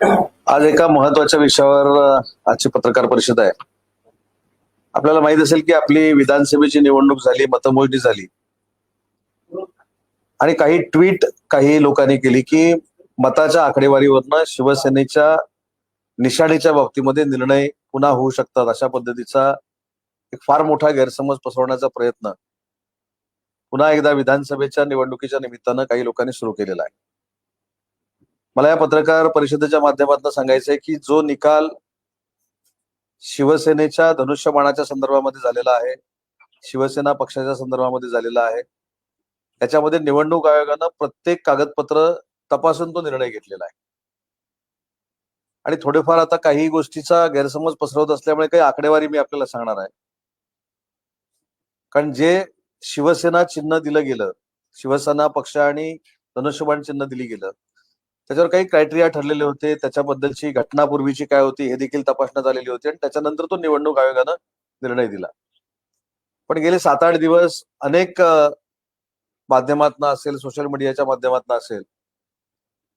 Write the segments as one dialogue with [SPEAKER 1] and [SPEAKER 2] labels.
[SPEAKER 1] आज एका महत्त्वाच्या विषयावर आजची पत्रकार परिषद आहे. आपल्याला माहीत असेल की आपली विधानसभेची निवडणूक झाली मतमोजणी झाली. आणि काही ट्विट काही लोकांनी केली की मताच्या आकडेवारीवरनं शिवसेनेच्या निशाणीच्या बाबतीमध्ये निर्णय पुन्हा होऊ शकतात अशा पद्धतीचा एक फार मोठा गैरसमज पसरवण्याचा प्रयत्न पुन्हा एकदा विधानसभेच्या निवडणुकीच्या निमित्तानं काही लोकांनी सुरू केलेला आहे. मला या पत्रकार परिषदेच्या माध्यमातून सांगायचं आहे की जो निकाल शिवसेनेच्या धनुष्यबाणाच्या संदर्भामध्ये झालेला आहे शिवसेना पक्षाच्या संदर्भामध्ये झालेला आहे त्याच्यामध्ये निवडणूक आयोगानं प्रत्येक कागदपत्र तपासून तो निर्णय घेतलेला आहे. आणि थोडेफार आता काही गोष्टीचा गैरसमज पसरवत असल्यामुळे काही आकडेवारी मी आपल्याला सांगणार आहे. कारण जे शिवसेना चिन्ह दिलं गेलं शिवसेना पक्ष आणि धनुष्यबाण चिन्ह दिली गेलं त्याच्यावर काही क्रायटेरिया ठरलेले होते. त्याच्याबद्दलची घटनापूर्वीची काय होती हे देखील तपासण्यात आलेली होती आणि त्याच्यानंतर तो निवडणूक आयोगानं निर्णय दिला. पण गेले सात आठ दिवस अनेक अ, माध्यमातनं असेल सोशल मीडियाच्या माध्यमातनं असेल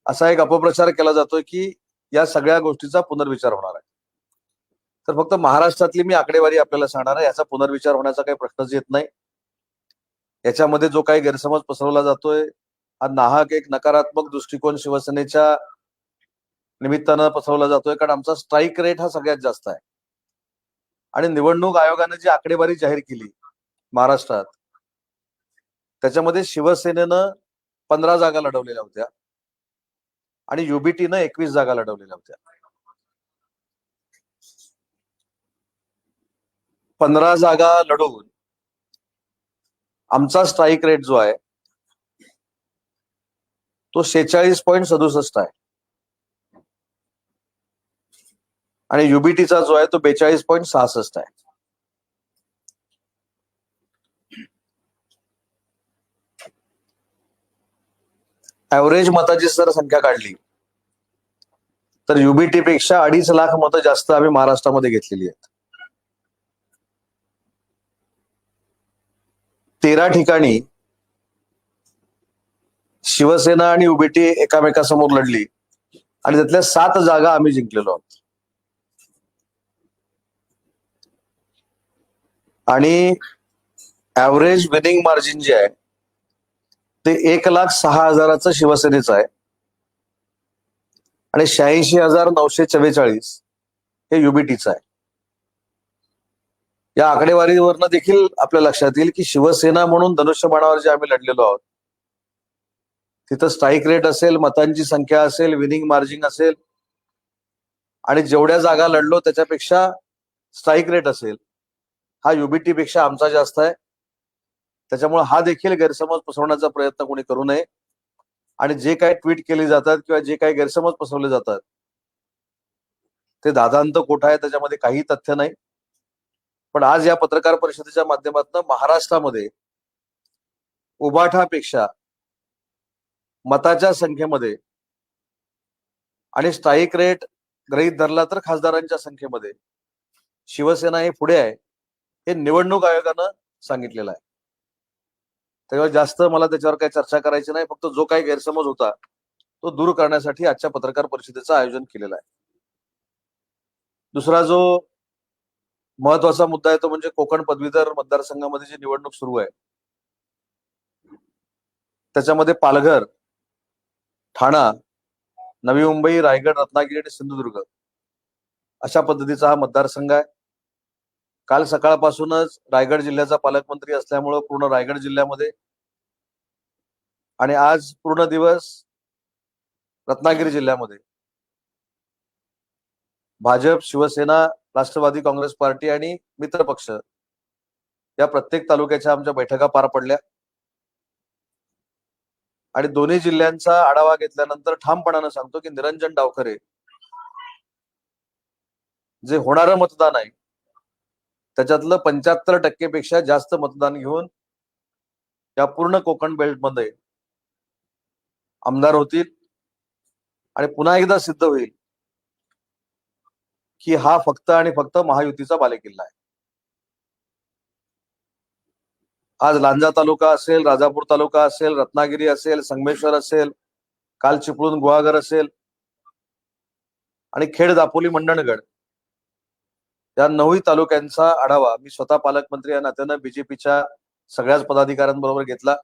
[SPEAKER 1] असा एक अपप्रचार केला जातोय की या सगळ्या गोष्टीचा पुनर्विचार होणार आहे. तर फक्त महाराष्ट्रातली मी आकडेवारी आपल्याला सांगणार आहे याचा पुनर्विचार होण्याचा काही प्रश्नच येत नाही. याच्यामध्ये जो काही गैरसमज पसरवला जातोय नाहक एक नकारात्मक दृष्टिकोन शिवसेनेच्या निमित्तानं पसरवला जातोय कारण आमचा स्ट्राईक रेट हा सगळ्यात जास्त आहे. आणि निवडणूक आयोगाने जी आकडेवारी जाहीर केली महाराष्ट्रात त्याच्यामध्ये शिवसेनेनं पंधरा जागा लढवलेल्या होत्या आणि युबीटीनं एकवीस जागा लढवलेल्या होत्या. पंधरा जागा लढवून आमचा स्ट्राईक रेट जो आहे तो सेहेचाळीस पॉईंट सदुसष्ट आहे. आणि युबीटीचा जो आहे तो बेचाळीस पॉईंट सहासष्ट आहे. ऍव्हरेज मताची जर संख्या काढली तर युबीटी पेक्षा अडीच लाख मतं जास्त आम्ही महाराष्ट्रामध्ये घेतलेली आहेत. तेरा ठिकाणी शिवसेना आणि युबीटी एकामेकासमोर लढली. आणि त्यातल्या सात जागा आम्ही जिंकलेलो आहोत. आणि ऍव्हरेज विनिंग मार्जिन जे आहे ते एक लाख सहा हजाराचं शिवसेनेचं आहे. आणि शहाऐंशी हजार नऊशे चव्वेचाळीस हे युबीटीचं आहे. या आकडेवारीवरनं देखील आपल्या लक्षात येईल की शिवसेना म्हणून धनुष्यबाणावर जे आम्ही लढलेलो आहोत तिथं स्ट्राईक रेट असेल मतांची संख्या असेल विनिंग मार्जिन असेल आणि जेवढ्या जागा लढलो त्याच्यापेक्षा स्ट्राईक रेट असेल. हा युबीटी पेक्षा आमचा जास्त आहे. त्याच्यामुळे हा देखील गैरसमज पसरवण्याचा प्रयत्न कोणी करू नये. आणि जे काही ट्विट केले जातात किंवा जे काही गैरसमज पसरवले जातात ते दादांत कोठा आहे त्याच्यामध्ये काही तथ्य नाही. पण आज या पत्रकार परिषदेच्या माध्यमातून महाराष्ट्रामध्ये उबाठापेक्षा मताच्या संख्येमध्ये. आणि स्ट्राईक रेट गृहीत धरला तर खासदारांच्या संख्येमध्ये. शिवसेना हे पुढे आहे. हे निवडणूक आयोगानं सांगितलेलं आहे. त्यामुळे जास्त मला त्याच्यावर काही चर्चा करायची नाही. फक्त जो काही गैरसमज होता तो दूर करण्यासाठी आजच्या पत्रकार परिषदेचं आयोजन केलेलं आहे. दुसरा जो महत्त्वाचा मुद्दा आहे तो म्हणजे कोकण पदवीधर मतदारसंघामध्ये जी निवडणूक सुरू आहे. त्याच्यामध्ये पालघर ठाणा नवी मुंबई रायगड रत्नागिरी आणि सिंधुदुर्ग. अशा पद्धतीचा हा मतदारसंघ आहे. काल सकाळपासूनच रायगड जिल्ह्याचा पालकमंत्री असल्यामुळं पूर्ण रायगड जिल्ह्यामध्ये आणि आज पूर्ण दिवस रत्नागिरी जिल्ह्यामध्ये. भाजप शिवसेना राष्ट्रवादी काँग्रेस पार्टी आणि मित्र पक्ष या प्रत्येक तालुक्याच्या आमच्या बैठका पार पडल्या. आणि दोन्ही जिल्ह्यांचा आढावा घेतल्यानंतर ठामपणानं सांगतो की निरंजन डावखरे जे होणारं मतदान आहे त्याच्यातलं पंच्याहत्तर टक्केपेक्षा जास्त मतदान घेऊन या पूर्ण कोकण बेल्टमध्ये आमदार होतील आणि पुन्हा एकदा सिद्ध होईल की हा फक्त आणि फक्त महायुतीचा बालेकिल्ला आहे. आज लांजा तालुका असेल राजापूर तालुका असेल रत्नागिरी असेल संगमेश्वर असेल काल चिपळूण गुहागर असेल आणि खेड दापोली मंडणगड. या नऊही तालुक्यांचा आढावा मी स्वतः पालकमंत्री या नात्यानं बीजेपीच्या सगळ्याच पदाधिकाऱ्यांबरोबर घेतला.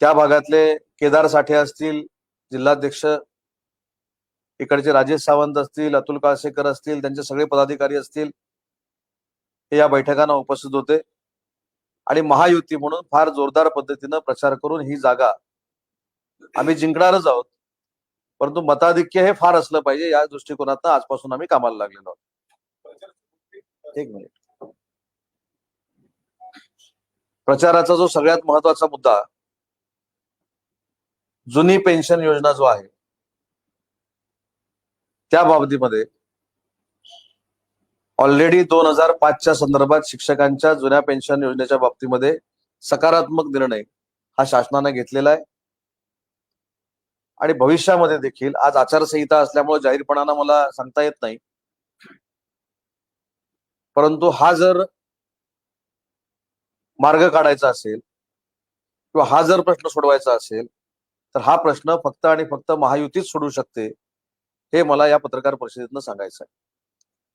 [SPEAKER 1] त्या भागातले केदार साठे असतील जिल्हाध्यक्ष इकडचे राजेश सावंत असतील अतुल काळसेकर असतील त्यांचे सगळे पदाधिकारी असतील हे या बैठकांना उपस्थित होते. आणि महायुती म्हणून फार जोरदार पद्धतीनं प्रचार करून ही जागा आम्ही जिंकणारच आहोत. परंतु मताधिक्य हे फार असलं पाहिजे या दृष्टिकोनातनं आजपासून आम्ही कामाला लागलेलो आहोत. एक मिनिट. प्रचाराचा जो सगळ्यात महत्त्वाचा मुद्दा जुनी पेन्शन योजना जो आहे त्या बाबतीमध्ये ऑलरेडी दोन हजार पाचच्या संदर्भात शिक्षकांच्या जुन्या पेन्शन योजनेच्या बाबतीमध्ये सकारात्मक निर्णय हा शासनाने घेतलेला आहे. आणि भविष्यामध्ये देखील आज आचारसंहिता असल्यामुळे जाहीरपणानं मला सांगता येत नाही. परंतु हा जर मार्ग काढायचा असेल किंवा हा जर प्रश्न सोडवायचा असेल तर हा प्रश्न फक्त आणि फक्त महायुतीच सोडू शकते हे मला या पत्रकार परिषदेतनं सांगायचं आहे.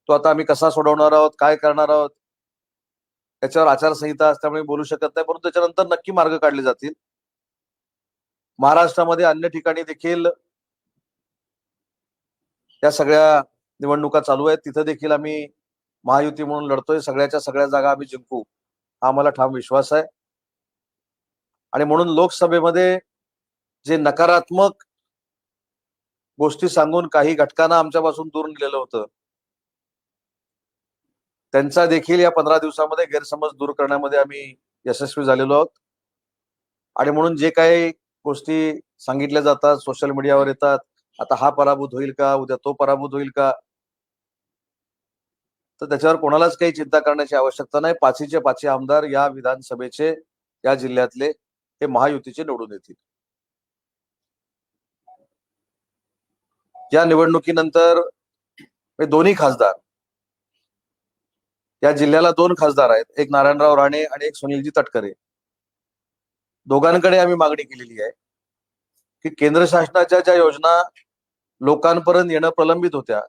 [SPEAKER 1] तो आता आम्ही कसा सोडवणार आहोत? काय करणार आहोत? त्याच्यावर आचारसंहिता असल्यामुळे बोलू शकत नाही परंतु त्याच्यानंतर नक्की मार्ग काढले जातील. महाराष्ट्रामध्ये अन्य ठिकाणी देखील या सगळ्या निवडणुका चालू आहेत. तिथं देखील आम्ही महायुती म्हणून लढतोय. सगळ्याच्या सगळ्या जागा आम्ही जिंकू हा आम्हाला ठाम विश्वास आहे. आणि म्हणून लोकसभेमध्ये जे नकारात्मक गोष्टी सांगून काही घटकांना आमच्यापासून दूर नेलेलं होतं त्यांचा देखील या पंधरा दिवसामध्ये गैरसमज दूर करण्यामध्ये आम्ही यशस्वी झालेलो आहोत. आणि म्हणून जे काही गोष्टी सांगितल्या जातात सोशल मीडियावर येतात आता हा पराभूत होईल का उद्या तो पराभूत होईल का? तर त्याच्यावर कोणालाच काही चिंता करण्याची आवश्यकता नाही. पाचीचे पाचशे आमदार या विधानसभेचे या जिल्ह्यातले हे महायुतीचे निवडून येतील. या निवडणुकीनंतर हे दोन्ही खासदार या जिल्ह्याला दोन खासदार आहेत एक नारायणराव राणे आणि एक सुनीलजी तटकरे. दोघांकडे आम्ही मागणी केलेली आहे की केंद्र शासनाच्या ज्या योजना लोकांपर्यंत येणं प्रलंबित होत्या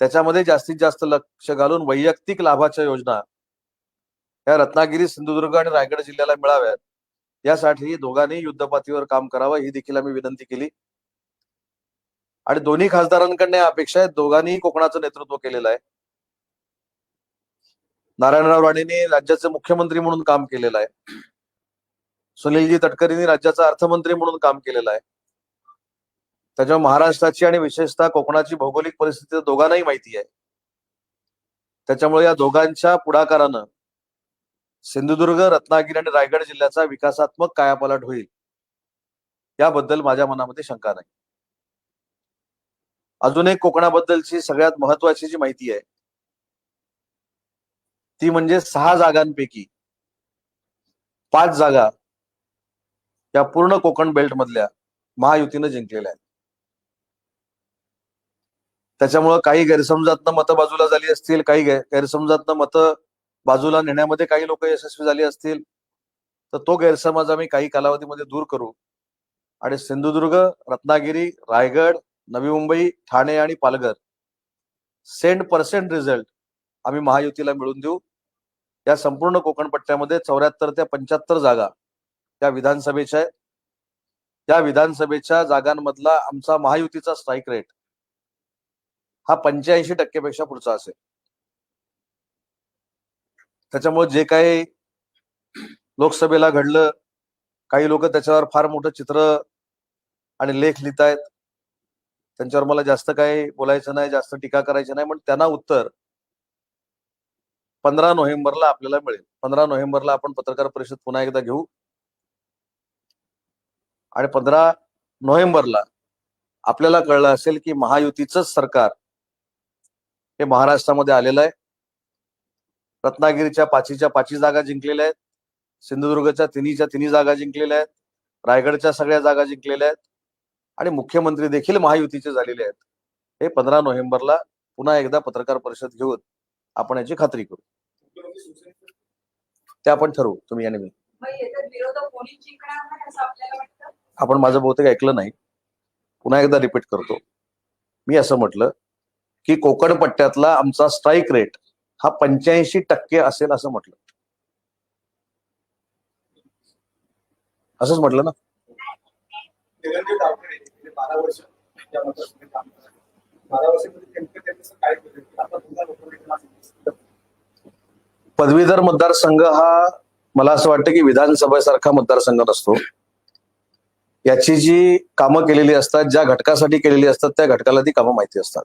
[SPEAKER 1] त्याच्यामध्ये जास्तीत जास्त लक्ष घालून वैयक्तिक लाभाच्या योजना या रत्नागिरी सिंधुदुर्ग आणि रायगड जिल्ह्याला मिळाव्यात. यासाठी दोघांनी युद्धपातीवर काम करावं ही देखील आम्ही विनंती केली. आणि दोन्ही खासदारांकडनं अपेक्षा आहेत दोघांनीही कोकणाचं नेतृत्व केलेलं आहे. नारायणराव राणेने राज्याचे मुख्यमंत्री म्हणून काम केलेलं आहे. सुनीलजी तटकरेंनी राज्याचा अर्थमंत्री म्हणून काम केलेलं आहे. त्याच्यामुळे महाराष्ट्राची आणि विशेषतः कोकणाची भौगोलिक परिस्थिती दोघांनाही माहिती आहे. त्याच्यामुळे या दोघांच्या पुढाकारानं सिंधुदुर्ग रत्नागिरी आणि रायगड जिल्ह्याचा विकासात्मक कायापालट होईल. याबद्दल माझ्या मनामध्ये शंका नाही. अजून एक कोकणाबद्दलची सगळ्यात महत्वाची जी माहिती आहे ती म्हणजे सहा जागांपैकी पाच जागा या पूर्ण कोकण बेल्ट मधल्या महायुतीनं जिंकलेल्या आहेत. त्याच्यामुळं काही गैरसमजातनं मतं बाजूला झाली असतील काही गैरसमजातनं मतं बाजूला नेण्यामध्ये काही लोक यशस्वी झाली असतील तर तो गैरसमज आम्ही काही कालावधीमध्ये दूर करू. आणि सिंधुदुर्ग रत्नागिरी रायगड नवी मुंबई ठाणे आणि पालघर सेंट पर्सेंट रिझल्ट आम्ही महायुतीला मिळून देऊ. या संपूर्ण कोकण पट्ट्यामध्ये चौऱ्याहत्तर ते पंच्याहत्तर जागा या विधानसभेच्या आहेत. त्या विधानसभेच्या जागांमधला आमचा महायुतीचा स्ट्राईक रेट हा पंच्याऐंशी टक्केपेक्षा पुढचा असेल. त्याच्यामुळे जे काही लोकसभेला घडलं काही लोक त्याच्यावर फार मोठं चित्र आणि लेख लिहितायत. त्यांच्यावर मला जास्त काही बोलायचं नाही जास्त टीका करायची नाही पण त्यांना उत्तर पंधरा नोव्हेंबरला आपल्याला मिळेल. पंधरा नोव्हेंबरला आपण पत्रकार परिषद पुन्हा एकदा घेऊ. आणि पंधरा नोव्हेंबरला आपल्याला कळलं असेल की महायुतीच सरकार हे महाराष्ट्रामध्ये आलेलं आहे. रत्नागिरीच्या पाचीच्या पाची जागा जिंकलेल्या आहेत. सिंधुदुर्गच्या तिन्हीच्या तिन्ही जागा जिंकलेल्या आहेत. रायगडच्या सगळ्या जागा जिंकलेल्या आहेत. आणि मुख्यमंत्री देखील महायुतीचे झालेले आहेत. हे पंधरा नोव्हेंबरला पुन्हा एकदा पत्रकार परिषद घेऊन आपण याची खात्री करू. ते आपण ठरवू तुम्ही आणि मी. आपण माझं बहुतेक ऐकलं नाही. पुन्हा एकदा रिपीट करतो. मी असं म्हटलं की कोकण पट्ट्यातला आमचा स्ट्राईक रेट हा पंच्याऐंशी टक्के असेल असं म्हटलं. असंच म्हटलं ना?
[SPEAKER 2] बारा वर्ष
[SPEAKER 1] पदवीधर मतदारसंघ हा मला असं वाटतं की विधानसभेसारखा मतदारसंघ नसतो. याची जी कामं केलेली असतात ज्या घटकासाठी केलेली असतात त्या घटकाला ती कामं माहिती असतात.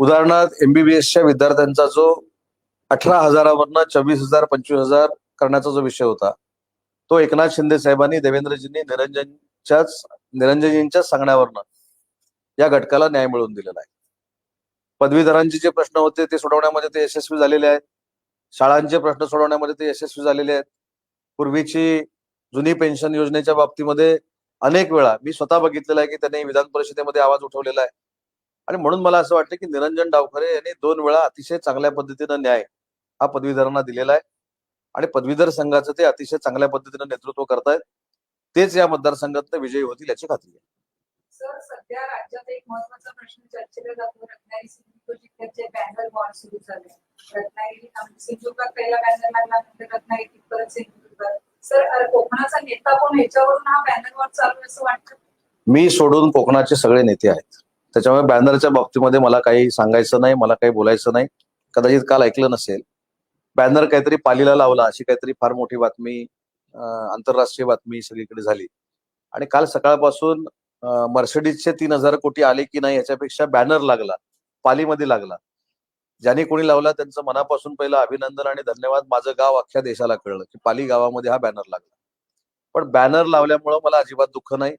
[SPEAKER 1] उदाहरणार्थ एमबीबीएसच्या विद्यार्थ्यांचा जो अठरा हजारावरनं चोवीस हजार पंचवीस हजार करण्याचा जो विषय होता तो एकनाथ शिंदे साहेबांनी देवेंद्रजींनी निरंजनच्याच निरंजनजींच्याच सांगण्यावरनं या घटकाला न्याय मिळवून दिलेला आहे. पदवीधरांचे जे प्रश्न होते ते सोडवण्यामध्ये ते यशस्वी झालेले आहेत. शाळांचे प्रश्न सोडवण्यामध्ये ते यशस्वी झालेले आहेत. पूर्वीची जुनी पेन्शन योजनेच्या बाबतीमध्ये अनेक वेळा मी स्वतः बघितलेलं आहे की त्यांनी विधान परिषदेमध्ये आवाज उठवलेला आहे. आणि म्हणून मला असं वाटतं की निरंजन डावखरे यांनी दोन वेळा अतिशय चांगल्या पद्धतीनं न्याय हा पदवीधरांना दिलेला आहे. आणि पदवीधर संघाचं ते अतिशय चांगल्या पद्धतीनं नेतृत्व करतायत. तेच या मतदारसंघात विजयी होतील याची खात्री आहे.
[SPEAKER 3] सध्या राज्यात एक महत्त्वाचा प्रश्न चर्चेला जातो रत्नागिरी सिंधुदुर्ग जिल्ह्याचे बॅनर वॉर सुरू झाले. रत्नागिरी सिंधुदुर्गात पहिला बॅनर लागला नंतर रत्नागिरी परत सिंधुदुर्ग. सर कोकणाचा नेता कोण? याच्यावरून हा बॅनर वॉर चालू असं वाटतं?
[SPEAKER 1] मी सोडून कोकणाचे सगळे नेते आहेत. त्याच्यामुळे बॅनरच्या बाबतीमध्ये मला काही सांगायचं नाही मला काही बोलायचं नाही. कदाचित काल ऐकलं नसेल. बॅनर काहीतरी पालीला लावला अशी काहीतरी फार मोठी बातमी आंतरराष्ट्रीय बातमी सगळीकडे झाली. आणि काल सकाळपासून मर्सिडीजचे तीन हजार कोटी आले की नाही याच्यापेक्षा बॅनर लागला पालीमध्ये लागला. ज्यांनी कोणी लावला त्यांचं मनापासून पहिलं अभिनंदन आणि धन्यवाद माझं गाव अख्ख्या देशाला कळलं की पाली गावामध्ये हा बॅनर लागला. पण बॅनर लावल्यामुळं मला अजिबात दुःख नाही.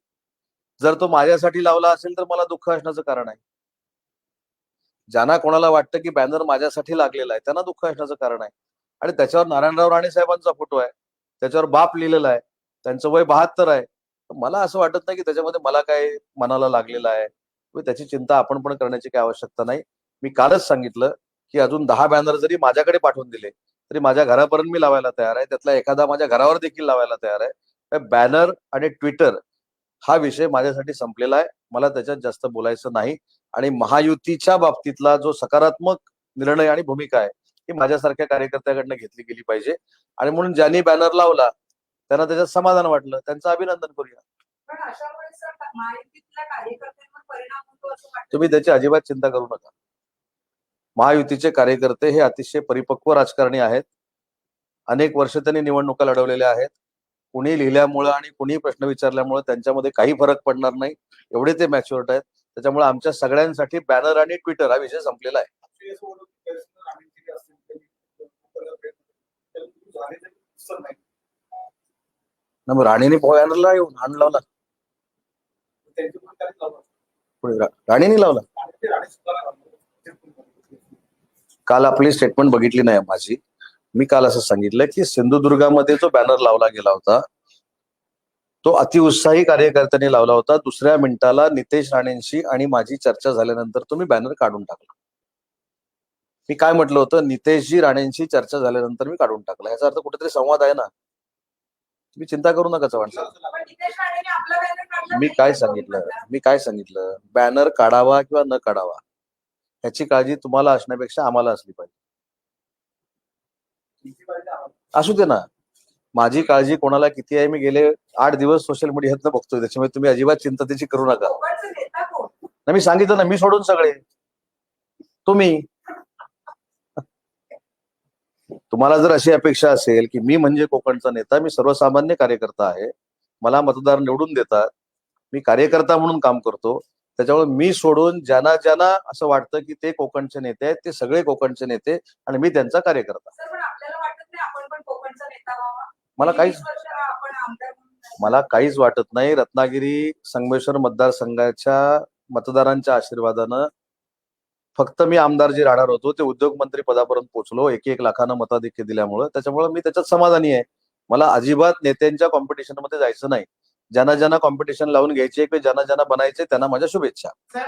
[SPEAKER 1] जर तो माझ्यासाठी लावला असेल तर मला दुःख असण्याचं कारण आहे. ज्यांना कोणाला वाटतं की बॅनर माझ्यासाठी लागलेला आहे त्यांना दुःख असण्याचं कारण आहे. आणि त्याच्यावर नारायणराव राणे साहेबांचा फोटो आहे. त्याच्यावर बाप लिहिलेला आहे. त्यांचं वय बहात्तर आहे. तर मला असं वाटत नाही की त्याच्यामध्ये मला काय मनाला लागलेलं आहे. म्हणजे त्याची चिंता आपण पण करण्याची काही आवश्यकता नाही. मी कालच सांगितलं की अजून दहा बॅनर जरी माझ्याकडे पाठवून दिले तरी माझ्या घरापर्यंत मी लावायला तयार आहे. त्यातला एखादा माझ्या घरावर देखील लावायला तयार आहे. बॅनर आणि ट्विटर हा विषय माझ्यासाठी संपलेला आहे. मला त्याच्यात जास्त बोलायचं नाही. आणि महायुतीच्या बाबतीतला जो सकारात्मक निर्णय आणि भूमिका आहे ही माझ्यासारख्या कार्यकर्त्याकडनं घेतली गेली पाहिजे. आणि म्हणून ज्यांनी बॅनर लावला त्यांना त्याच्यात समाधान वाटलं. त्यांचं अभिनंदन करूया. तुम्ही त्याची अजिबात चिंता करू नका. महायुतीचे कार्यकर्ते हे अतिशय परिपक्व राजकारणी आहेत. अनेक वर्ष त्यांनी निवडणुका लढवलेल्या आहेत. कुणी लिहिल्यामुळं आणि कुणी प्रश्न विचारल्यामुळे त्यांच्यामध्ये काही फरक पडणार नाही. एवढे ते मॅच्युअर्ड आहेत. त्याच्यामुळे आमच्या सगळ्यांसाठी बॅनर आणि ट्विटर हा विषय संपलेला आहे.
[SPEAKER 2] राष्ट्रीय सोडून personal राणेंची
[SPEAKER 1] येऊन हाण लावला. राणीने लावला. काल आपली स्टेटमेंट बघितली नाही माझी. मी काल असं सांगितलं की सिंधुदुर्गामध्ये जो बॅनर लावला गेला होता तो अतिउत्साही कार्यकर्त्यांनी लावला होता. दुसऱ्या मिनिटाला नितेश राणेंशी आणि माझी चर्चा झाल्यानंतर तुम्ही बॅनर काढून टाकला. मी काय म्हटलं होतं? नितेशजी राणेंशी चर्चा झाल्यानंतर मी काढून टाकला. याचा अर्थ कुठेतरी संवाद आहे ना. तुम्ही चिंता करू नका चव्हाण साहेब मी. काय सांगितलं? मी काय सांगितलं? बॅनर काढावा किंवा न काढावा ह्याची काळजी तुम्हाला असण्यापेक्षा आम्हाला असली पाहिजे. असू दे ना. माझी काळजी कोणाला किती आहे? मी गेले आठ दिवस सोशल मीडियातनं बघतोय त्याच्यामुळे तुम्ही अजिबात चिंता त्याची करू नका. मी सांगितलं ना मी सोडून सगळे. तुम्ही. तुम्हाला जर अशी अपेक्षा असेल की मी म्हणजे कोकणचा नेता मी सर्वसामान्य कार्यकर्ता आहे मला मतदार निवडून देतात मी कार्यकर्ता म्हणून काम करतो त्याच्यामुळे मी सोडून ज्यांना ज्यांना असं वाटतं की ते कोकणचे नेते आहेत ते सगळे कोकणचे नेते आणि मी त्यांचा कार्यकर्ता. मला काहीच मला काहीच वाटत नाही. रत्नागिरी संगमेश्वर मतदारसंघाच्या मतदारांच्या आशीर्वादानं फक्त मी आमदार जे राहणार होतो ते उद्योगमंत्री पदापर्यंत पोहोचलो एक एक लाखानं मताधिक्य दिल्यामुळं. त्याच्यामुळे मी त्याच्यात समाधानी आहे. मला अजिबात नेत्यांच्या कॉम्पिटिशनमध्ये जायचं नाही. ज्यांना ज्यांना कॉम्पिटिशन लावून घ्यायचे किंवा ज्यांना ज्यांना बनायचे त्यांना माझ्या शुभेच्छा.
[SPEAKER 2] हे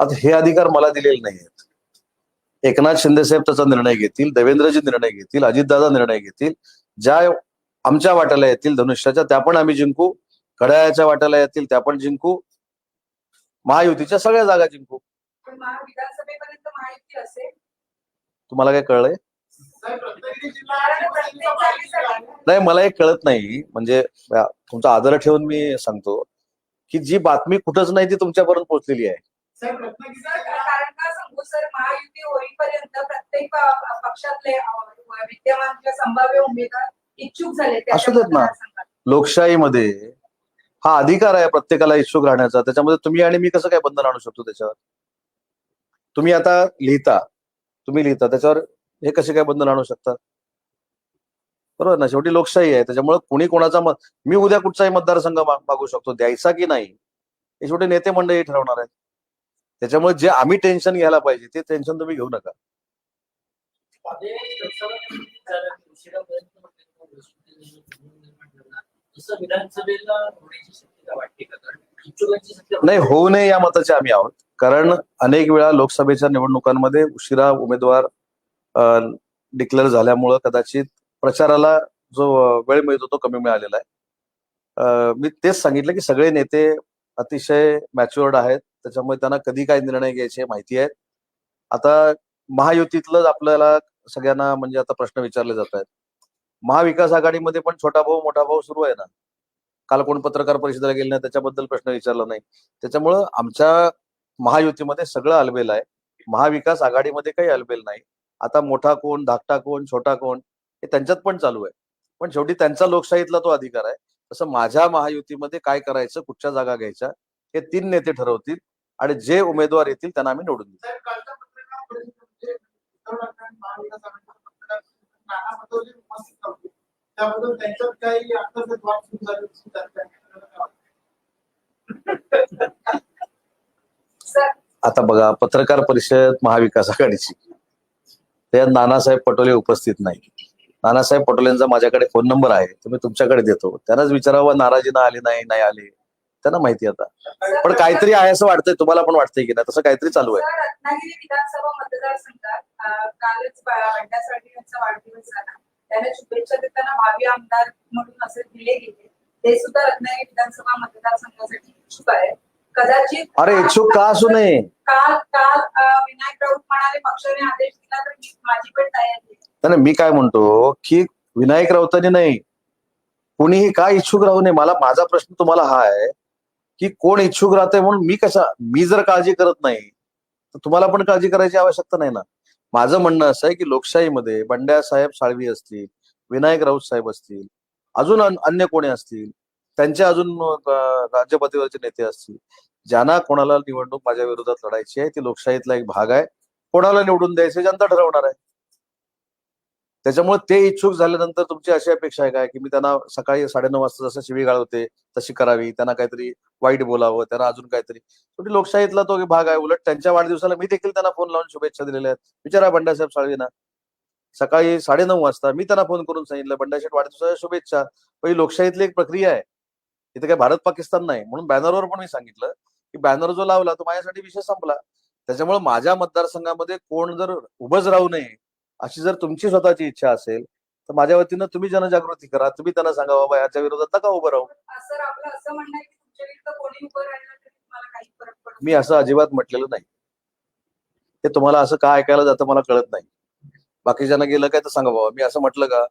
[SPEAKER 1] आता हे अधिकार मला दिलेले नाही आहेत एकनाथ शिंदे साहेब त्याचा निर्णय घेतील देवेंद्रजी निर्णय घेतील अजितदादा निर्णय घेतील. ज्या आमच्या वाट्याला येतील धनुष्याच्या त्या पण आम्ही जिंकू. घड्याळाच्या वाट्याला येतील त्या पण जिंकू. महायुतीच्या सगळ्या जागा जिंकू. तुम्हाला काय कळलंय? नाही मला एक कळत नाही. म्हणजे तुमचा आदर ठेवून मी सांगतो की जी बातमी कुठंच नाही ती तुमच्यापर्यंत पोहोचलेली आहे.
[SPEAKER 3] प्रत्येक पक्षातले विद्यमान किंवा संभाव्य उमेदवार इच्छुक झाले त्या
[SPEAKER 1] असू देत ना. लोकशाहीमध्ये हा अधिकार आहे प्रत्येकाला इच्छुक राहण्याचा. त्याच्यामध्ये तुम्ही आणि मी कसं काय बंधन आणू शकतो त्याच्यावर? तुम्ही आता लिहिता. तुम्ही लिहिता. त्याच्यावर हे कसे काय बंधन आणू शकता? बरोबर ना? शेवटी लोकशाही आहे. त्याच्यामुळे कुणी कोणाचा मत मी उद्या कुठचाही मतदारसंघ मागू शकतो. द्यायचा की नाही? हे शेवटी नेते मंडळी ठरवणार आहे त्याच्यामुळे जे आम्ही टेन्शन घ्यायला पाहिजे ते टेन्शन तुम्ही घेऊ नका
[SPEAKER 4] जसं विधानसभेला होण्याची शक्यता वाटते का कारण इच्छुकांची संख्या
[SPEAKER 1] नाही होऊ नये या मताचे आम्ही आहोत. कारण अनेक वेळा लोकसभेच्या निवडणुकांमध्ये उशिरा उमेदवार डिक्लेअर झाल्यामुळं कदाचित प्रचाराला जो वेळ मिळतो तो कमी मिळालेला आहे. मी तेच सांगितलं की सगळे नेते अतिशय मॅच्युअर्ड आहेत. त्याच्यामुळे त्यांना कधी काय निर्णय घ्यायचे माहिती आहेत आता महायुतीतलंच आपल्याला सगळ्यांना म्हणजे आता प्रश्न विचारले जात आहेत. महाविकास आघाडीमध्ये पण छोटा भाऊ मोठा भाऊ सुरू आहे ना काल कोण पत्रकार परिषदेला गेले नाही त्याच्याबद्दल प्रश्न विचारला नाही त्याच्यामुळं आमच्या महायुतीमध्ये सगळं अलबेल आहे महाविकास आघाडीमध्ये काही अलबेल नाही आता मोठा कोण धाकटा कोण छोटा कोण हे त्यांच्यात पण चालू आहे पण शेवटी त्यांचा लोकशाहीतला तो अधिकार आहे तसं माझ्या महायुतीमध्ये काय करायचं कुठच्या जागा घ्यायच्या हे तीन नेते ठरवतील आणि जे उमेदवार येतील त्यांना आम्ही निवडून देऊ
[SPEAKER 2] नाना पटोले उपस्थित नव्हते त्याबद्दल त्यांच्यात काही वाद सुरू
[SPEAKER 1] आता बघा पत्रकार परिषद महाविकास आघाडीची. त्यात नानासाहेब पटोले उपस्थित नाही नानासाहेब पटोलेंचा माझ्याकडे फोन नंबर आहे तुम्ही तुमच्याकडे देतो. त्यांनाच विचारावं नाराजी ना आली नाही नाही आले. त्यांना माहिती आता. पण काहीतरी आहे असं वाटतंय तुम्हाला पण वाटतंय की नाही? तसं काहीतरी चालू आहे.
[SPEAKER 3] रत्नागिरी विधानसभा मतदारसंघात अ, कालच बंड्यासाठी यांचा वाढदिवस झाला. त्याला शुभेच्छा देताना भावी आमदार म्हणून असे दिले गेले. ते सुद्धा रत्नागिरी विधानसभा मतदारसंघासाठी इच्छुक आहे कदाचित
[SPEAKER 1] अरे इच्छुक का असू नये?
[SPEAKER 3] काल काल अ, विनायक राऊत म्हणाले पक्षाने आदेश दिला तर मी माझी पण तयारी आहे.
[SPEAKER 1] मी काय म्हणतो की विनायक राऊतांनी नाही. कोणीही काय इच्छुक राहू नये? मला माझा प्रश्न तुम्हाला हा आहे की कोण इच्छुक राहते म्हणून मी कशा मी जर काळजी करत नाही तर तुम्हाला पण काळजी करायची आवश्यकता नाही ना. माझं म्हणणं असं आहे की लोकशाहीमध्ये बंड्या साहेब साळवी असतील विनायक राऊत साहेब असतील अजून अन्य कोणी असतील त्यांचे अजून अं, राज्यपातळीवरचे नेते असतील ज्यांना कोणाला निवडणूक माझ्या विरोधात लढायची आहे ती लोकशाहीतला एक भाग आहे कोणाला निवडून द्यायचे जनता ठरवणार आहे. त्याच्यामुळे ते इच्छुक झाल्यानंतर तुमची अशी अपेक्षा आहे काय की मी त्यांना सकाळी साडेनऊ वाजता जसं शिवीगाळ होते तशी करावी त्यांना काहीतरी वाईट बोलावं त्यांना अजून काहीतरी. शेवटी लोकशाहीतला तो भाग आहे. उलट त्यांच्या वाढदिवसाला मी देखील त्यांना फोन लावून शुभेच्छा दिलेल्या आहेत. विचारा बंडासाहेब साळवीना. सकाळी साडेनऊ वाजता मी त्यांना फोन करून सांगितलं बंडाशेठ वाढदिवसाच्या शुभेच्छा. पण ही लोकशाहीतली एक प्रक्रिया आहे. इथे काय भारत पाकिस्तान नाही म्हणून बॅनरवर पण मी सांगितलं की बॅनर जो लावला तो माझ्यासाठी विषय संपला. त्याच्यामुळे माझ्या मतदारसंघामध्ये कोण जर उभंच राहू नये अशी जर तुमची स्वतःची इच्छा असेल तर माझ्या वतीनं तुम्ही जनजागृती करा. तुम्ही त्यांना सांगा बाबा याच्या विरोधात नका उभं राहू. मी असं अजिबात म्हटलेलं नाही. ते तुम्हाला असं का ऐकायला जातं मला कळत नाही. बाकीच्यांना गेलं काय तर सांगा बाबा मी असं म्हटलं का?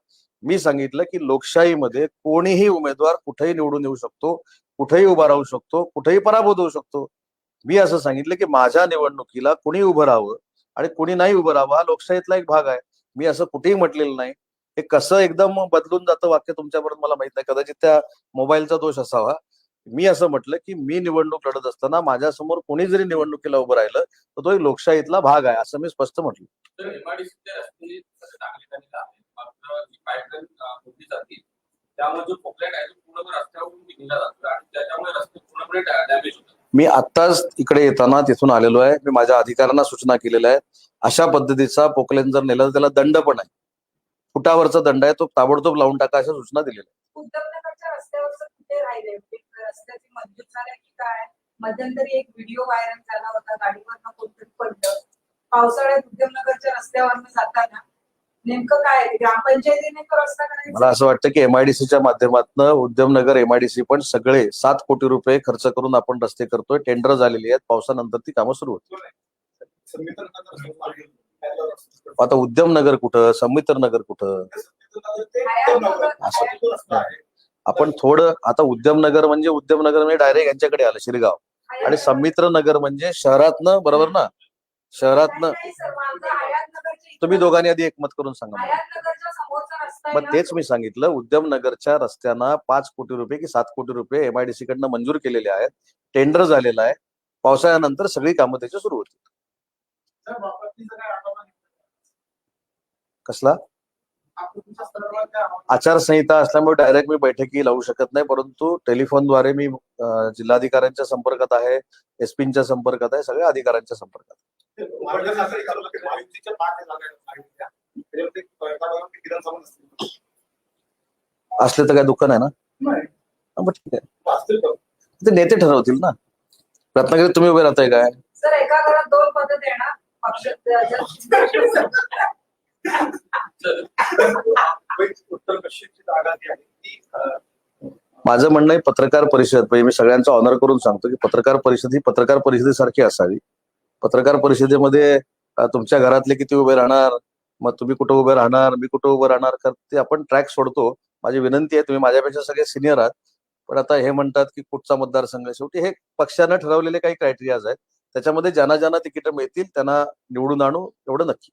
[SPEAKER 1] मी सांगितलं की लोकशाहीमध्ये कोणीही उमेदवार कुठेही निवडून येऊ शकतो कुठेही उभा राहू शकतो कुठेही पराभूत होऊ शकतो. मी असं सांगितलं की माझ्या निवडणुकीला कुणी उभं राहावं आणि कुणी नाही उभं राहावं हा लोकशाहीतला एक भाग आहे. मी असं कुठेही म्हटलेलं नाही. हे कसं एकदम बदलून जातं वाक्य तुमच्यापर्यंत मला माहीत नाही. कदाचित त्या मोबाईलचा दोष असावा. मी असं म्हटलं की मी निवडणूक लढत असताना माझ्यासमोर कोणी जरी निवडणुकीला उभं राहिलं तर तो एक लोकशाहीतला भाग आहे असं मी स्पष्ट म्हटलं.
[SPEAKER 4] त्यामुळे जो पोकलेट आहे तो पूर्णपणे रस्त्यावरून निघला जातो आणि त्याच्यामुळे रस्ते पूर्णपणे डॅमेज होतात.
[SPEAKER 1] मी आत्ताच इकडे येताना तिथून आलेलो आहे. मी माझ्या अधिकाऱ्यांना सूचना केलेल्या आहेत. अशा पद्धतीचा पोकलेन जर नेला तर त्याला दंड पण आहे. फुटावरचा दंड आहे. तो ताबडतोब लावून टाका अशा सूचना दिलेल्या आहेत.
[SPEAKER 3] म्हणजे मध्यंतरी एक व्हिडिओ व्हायरल झाला होता. गाडीवरनं कोणतरी पडलं. पावसाळ्यात उद्यमनगरच्या रस्त्यावरनं जाताना नेमकं काय? ग्रामपंचायतीने
[SPEAKER 1] मला असं वाटतं की एमआयडीसीच्या माध्यमातून उद्यमनगर एमआयडीसी पण सगळे सात कोटी रुपये खर्च करून आपण रस्ते करतोय. टेंडर झालेली आहेत. पावसानंतर ती कामं सुरू होतील. आता उद्यमनगर कुठं? संमित्र नगर कुठं? असं. आपण थोडं आता उद्यमनगर म्हणजे उद्यमनगर म्हणजे डायरेक्ट यांच्याकडे आलं शिरगाव. आणि संमित्र नगर म्हणजे शहरातनं बरोबर ना? शहरातनं
[SPEAKER 3] नाही, सर, माझं हयातनगरच्या इथं-
[SPEAKER 1] तुम्ही दोघांनी आधी एकमत करून सांगा मला. मग तेच मी सांगितलं उद्यमनगरच्या रस्त्यांना पाच कोटी रुपये की सात कोटी रुपये एमआयडीसी कडनं मंजूर केलेले आहेत. टेंडर झालेलं आहे. पावसाळ्यानंतर सगळी कामं त्याची सुरू
[SPEAKER 2] नाही.
[SPEAKER 1] कसला? आचारसंहिता असल्यामुळे डायरेक्ट मी बैठकी लावू शकत नाही परंतु टेलिफोनद्वारे मी जिल्हाधिकाऱ्यांच्या संपर्कात आहे एसपीच्या संपर्कात आहे सगळ्या अधिकाऱ्यांच्या संपर्कात असले तर काय दुःख नाही ना?
[SPEAKER 2] नाही.
[SPEAKER 1] मग ठीक आहे. ते नेते ठरवतील ना? रत्नागिरीत तुम्ही उभे राहताय काय?
[SPEAKER 3] सर एका घरात दोन पद देणार.
[SPEAKER 2] आहे
[SPEAKER 1] माझं म्हणणं आहे पत्रकार परिषद. म्हणजे मी सगळ्यांचा ऑनर करून सांगतो की पत्रकार परिषद ही पत्रकार परिषदेसारखी असावी. पत्रकार परिषदेमध्ये तुमच्या घरातले किती उभे राहणार मग तुम्ही कुठं उभे राहणार मी कुठं उभं राहणार कर ते आपण ट्रॅक सोडतो. माझी विनंती आहे तुम्ही माझ्यापेक्षा सगळे सिनियर आहात. पण आता हे म्हणतात की कुठचा मतदारसंघ शेवटी हे पक्षानं ठरवलेले काही क्रायटेरियाज आहेत. त्याच्यामध्ये ज्यांना ज्यांना तिकीट मिळतील त्यांना निवडून आणू एवढं नक्की.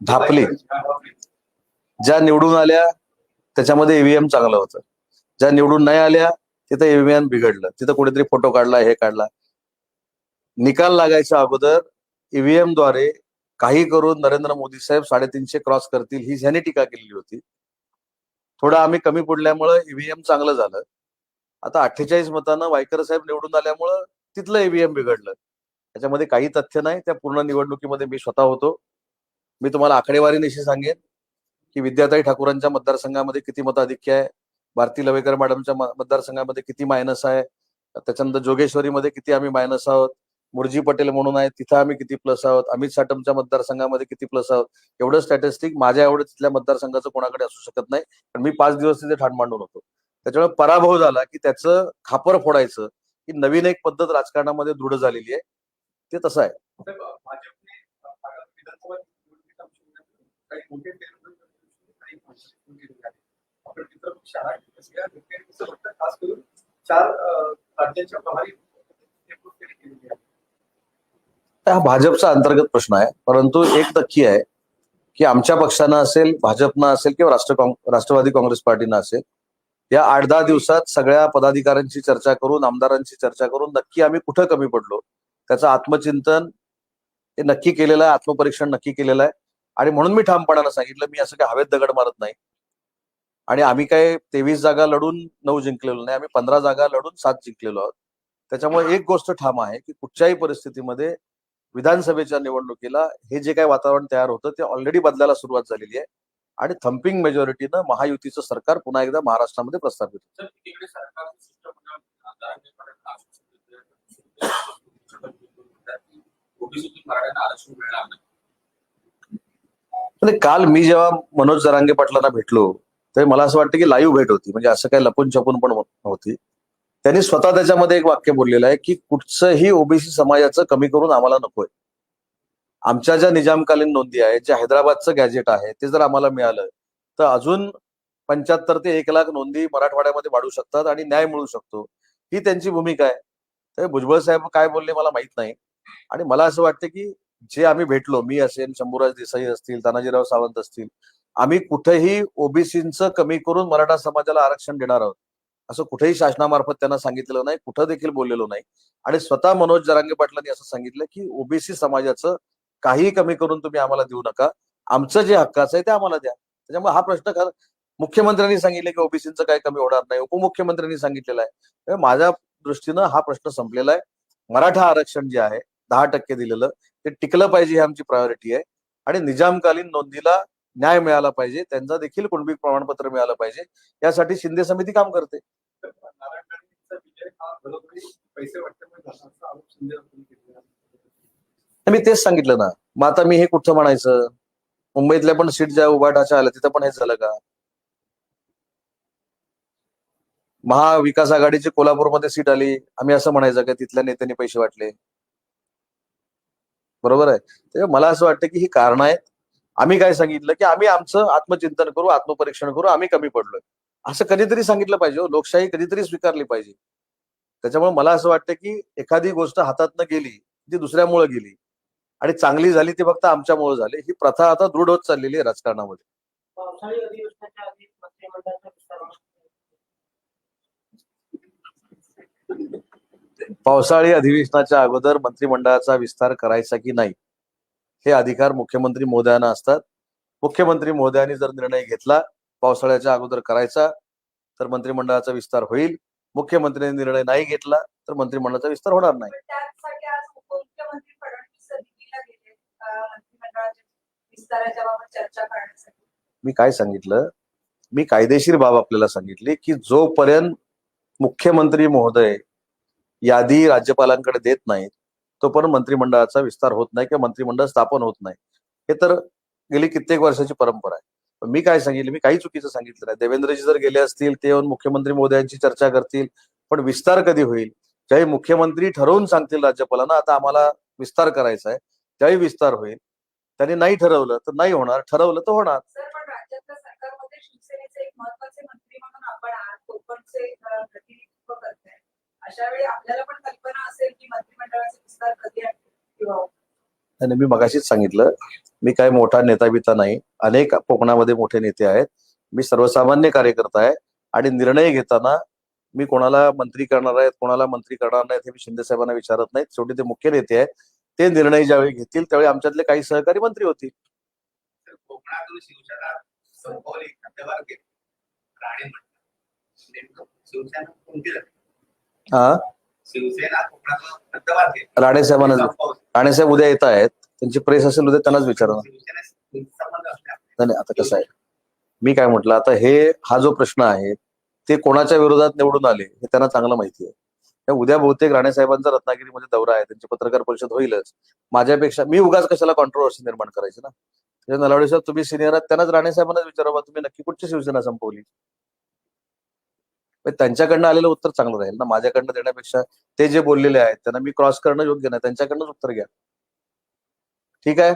[SPEAKER 2] धापली.
[SPEAKER 1] ज्या निवडून आल्या त्याच्यामध्ये ईव्हीएम चांगलं होतं. ज्या निवडून नाही आल्या तिथं ईव्हीएम बिघडलं. तिथं कुठेतरी फोटो काढला हे काढला. निकाल लागायच्या अगोदर ईव्हीएमद्वारे काही करून नरेंद्र मोदी साहेब साडेतीनशे क्रॉस करतील ही ह्याने टीका केलेली होती. थोडं आम्ही कमी पडल्यामुळं ईव्हीएम चांगलं झालं. आता अठ्ठेचाळीस मतानं वायकर साहेब निवडून आल्यामुळं तिथलं ईव्हीएम बिघडलं. त्याच्यामध्ये काही तथ्य नाही. त्या पूर्ण निवडणुकीमध्ये मी स्वतः होतो. मी तुम्हाला आकडेवारीनिशी सांगेन. की विद्याताई ठाकूरांच्या मतदारसंघामध्ये किती मताधिक्य आहे? भारती लवेकर मॅडमच्या मतदारसंघामध्ये किती मायनस आहे? त्याच्यानंतर जोगेश्वरीमध्ये किती आम्ही मायनस आहोत? मुरजी पटेल म्हणून आहे तिथं आम्ही किती प्लस आहोत? अमित साटमच्या मतदारसंघामध्ये किती प्लस आहोत? एवढं स्टॅटिस्टिक माझ्या एवढं तिथल्या मतदारसंघाचं कोणाकडे असू शकत नाही. पण मी पाच दिवस तिथे ठाण मांडून होतो. त्याच्यामुळे पराभव झाला की त्याचं खापर फोडायचं ही नवीन एक पद्धत राजकारणामध्ये दृढ झालेली आहे. ते तसं आहे
[SPEAKER 2] साहेब, भाजपने अं, आगामी विधानसभा निवडणुकीच्या अनुषंगाने काही मोठे फेरबदल काही भाषण केलेले खास करून चार राज्यांच्या प्रभारी
[SPEAKER 1] हा भाजपचा अंतर्गत प्रश्न आहे परंतु एक नक्की आहे की आमच्या पक्षानं असेल भाजपनं असेल किंवा राष्ट्र राष्ट्रवादी काँग्रेस पार्टीनं असेल या आठ दहा दिवसात सगळ्या पदाधिकाऱ्यांची चर्चा करून आमदारांची चर्चा करून नक्की आम्ही कुठं कमी पडलो त्याचं आत्मचिंतन हे नक्की केलेलं आहे आत्मपरीक्षण नक्की केलेलं आहे. आणि म्हणून मी ठामपणानं सांगितलं मी असं काही हवेत दगड मारत नाही. आणि आम्ही काय तेवीस जागा लढून नऊ जिंकलेलो नाही आम्ही पंधरा जागा लढून सात जिंकलेलो आहोत. त्याच्यामुळे एक गोष्ट ठाम आहे की कुठच्याही परिस्थितीमध्ये विधानसभेच्या निवडणुकीला हे जे काही वातावरण तयार होतं ते ऑलरेडी बदलायला सुरुवात झालेली आहे. आणि थम्पिंग मेजॉरिटीनं महायुतीचं सरकार पुन्हा एकदा महाराष्ट्रामध्ये प्रस्थापित म्हणजे काल मी जेव्हा मनोज जरांगे पाटलांना भेटलो तर मला असं वाटतं की लाईव्ह भेट होती. म्हणजे असं काही लपून छपून पण होती. त्यांनी स्वतः त्याच्यामध्ये एक वाक्य बोललेलं आहे की कुठचंही ओबीसी समाजाचं कमी करून आम्हाला नकोय. आमच्या ज्या निजामकालीन नोंदी आहेत जे हैदराबादचं गॅजेट आहे ते जर आम्हाला मिळालं तर अजून पंच्याहत्तर ते एक लाख नोंदी मराठवाड्यामध्ये वाढू शकतात आणि न्याय मिळू शकतो. ही त्यांची भूमिका आहे. तर भुजबळ साहेब काय बोलले मला माहीत नाही. आणि मला असं वाटतं की जे आम्ही भेटलो मी असेल शंभूराज देसाई असतील तानाजीराव सावंत असतील आम्ही कुठेही ओबीसीचं कमी करून मराठा समाजाला आरक्षण देणार आहोत. असं कुठेही शासनामार्फत त्यांना सांगितलेलं नाही कुठं देखील बोललेलो नाही. आणि स्वतः मनोज जरांगे पाटलांनी असं सांगितलं की ओबीसी समाजाचं काहीही कमी करून तुम्ही आम्हाला देऊ नका. आमचं जे हक्काचं आहे ते आम्हाला द्या. त्याच्यामुळे हा प्रश्न खर मुख्यमंत्र्यांनी सांगितलं की ओबीसीचं काही कमी होणार नाही. उपमुख्यमंत्र्यांनी सांगितलेलं आहे. माझ्या दृष्टीनं हा प्रश्न संपलेला आहे. मराठा आरक्षण जे आहे दहा टक्के दिलेलं ते टिकलं पाहिजे ही आमची प्रायोरिटी आहे. आणि निजामकालीन नोंदीला न्याय मिळाला पाहिजे त्यांचा देखील कुणबी प्रमाणपत्र मिळालं पाहिजे. यासाठी शिंदे समिती काम करते. मी तेच सांगितलं ना मग आता मी हे कुठं म्हणायचं? मुंबईतल्या पण सीट ज्या उभाटाच्या आल्या तिथं पण हे झालं का? महाविकास आघाडीची कोल्हापूरमध्ये सीट आली आम्ही असं म्हणायचं का तिथल्या नेत्यांनी पैसे वाटले? बरोबर आहे. मला असं वाटतं की ही कारण आहेत आम्ही काय सांगितलं की आम्ही आमचं आत्मचिंतन करू आत्मपरीक्षण करू आम्ही कमी पडलोय असं कधीतरी सांगितलं पाहिजे हो. लोकशाही कधीतरी स्वीकारली पाहिजे त्याच्यामुळे मला असं वाटतं की एखादी गोष्ट हातातनं गेली ती दुसऱ्यामुळे गेली आणि चांगली झाली ती फक्त आमच्यामुळे झाली ही प्रथा आता दृढ होत चाललेली आहे राजकारणामध्ये
[SPEAKER 5] पावसाळी अधिवेशनाच्या.
[SPEAKER 1] पावसाळी अगोदर मंत्रिमंडळाचा विस्तार करायचा की नाही हे अधिकार मुख्यमंत्री महोदयांना असतात. मुख्यमंत्री महोदयांनी जर निर्णय घेतला पावसाळ्याच्या अगोदर करायचा तर मंत्रिमंडळाचा विस्तार होईल. मुख्यमंत्र्यांनी निर्णय नाही घेतला तर मंत्रिमंडळाचा विस्तार होणार नाही. मी काय सांगितलं? मी कायदेशीर बाब आपल्याला सांगितली की जोपर्यंत मुख्यमंत्री महोदय यादी राज्यपालांकडे देत नाहीत तोपर्यंत मंत्रिमंडळाचा विस्तार होत नाही किंवा मंत्रिमंडळ स्थापन होत नाही. हे तर गेली कित्येक वर्षाची परंपरा आहे. मी काय सांगितलं? मी काही चुकीचं सांगितलं नाही. देवेंद्रजी जर गेले असतील ते येऊन मुख्यमंत्री मोदयांची चर्चा करतील पण विस्तार कधी होईल? ज्यावेळी मुख्यमंत्री ठरवून सांगतील राज्यपालांना आता आम्हाला विस्तार करायचा आहे. त्यावेळी विस्तार होईल त्यांनी नाही ठरवलं तर नाही होणार. ठरवलं तर होणार.
[SPEAKER 3] सरकारमध्ये शिवसेनेचे एक महत्त्वाचे मंत्री म्हणून आपण कोकणचे अशा वेळी आपल्याला पण कल्पना असेल की मंत्रिमंडळाचा विस्तार कधी आणि
[SPEAKER 1] मी मगाशीच सांगितलं मी काय मोठा नेता बिता नाही. अनेक कोकणामध्ये मोठे नेते आहेत. मी सर्वसामान्य कार्यकर्ता आहे आणि निर्णय घेताना मी कोणाला मंत्री करणार आहेत कोणाला मंत्री करणार नाहीत हे मी शिंदे साहेबांना विचारत नाही शेवटी ते मुख्य नेते आहेत. ते निर्णय ज्यावेळी घेतील त्यावेळी आमच्यातले काही सहकारी मंत्री होतील.
[SPEAKER 6] कोकणातून शिवसेना शिवसेना
[SPEAKER 1] हा? राणे साहेबांना राणे साहेब उद्या येत आहेत. त्यांची प्रेस असेल उद्या त्यांनाच विचारा नाही आता कसं आहे? मी काय म्हटलं आता हे हा जो प्रश्न आहे ते कोणाच्या विरोधात निवडून आले हे त्यांना चांगलं माहिती आहे. त्या उद्या बहुतेक राणे साहेबांचा रत्नागिरीमध्ये दौरा आहे. त्यांची पत्रकार परिषद होईलच. माझ्यापेक्षा मी उगाच कशाला कॉन्ट्रोवर्सी निर्माण करायची ना? त्याच्या नलावडे साहेब तुम्ही सिनियर आहात त्यांनाच राणे साहेबांनाच विचारा तुम्ही नक्की कुठची शिवसेना संपवली? त्यांच्याकडनं आलेलं उत्तर चांगलं राहील ना? माझ्याकडनं देण्यापेक्षा ते जे बोललेले आहेत त्यांना मी क्रॉस करणं योग्य नाही. त्यांच्याकडनंच उत्तर घ्या. ठीक आहे?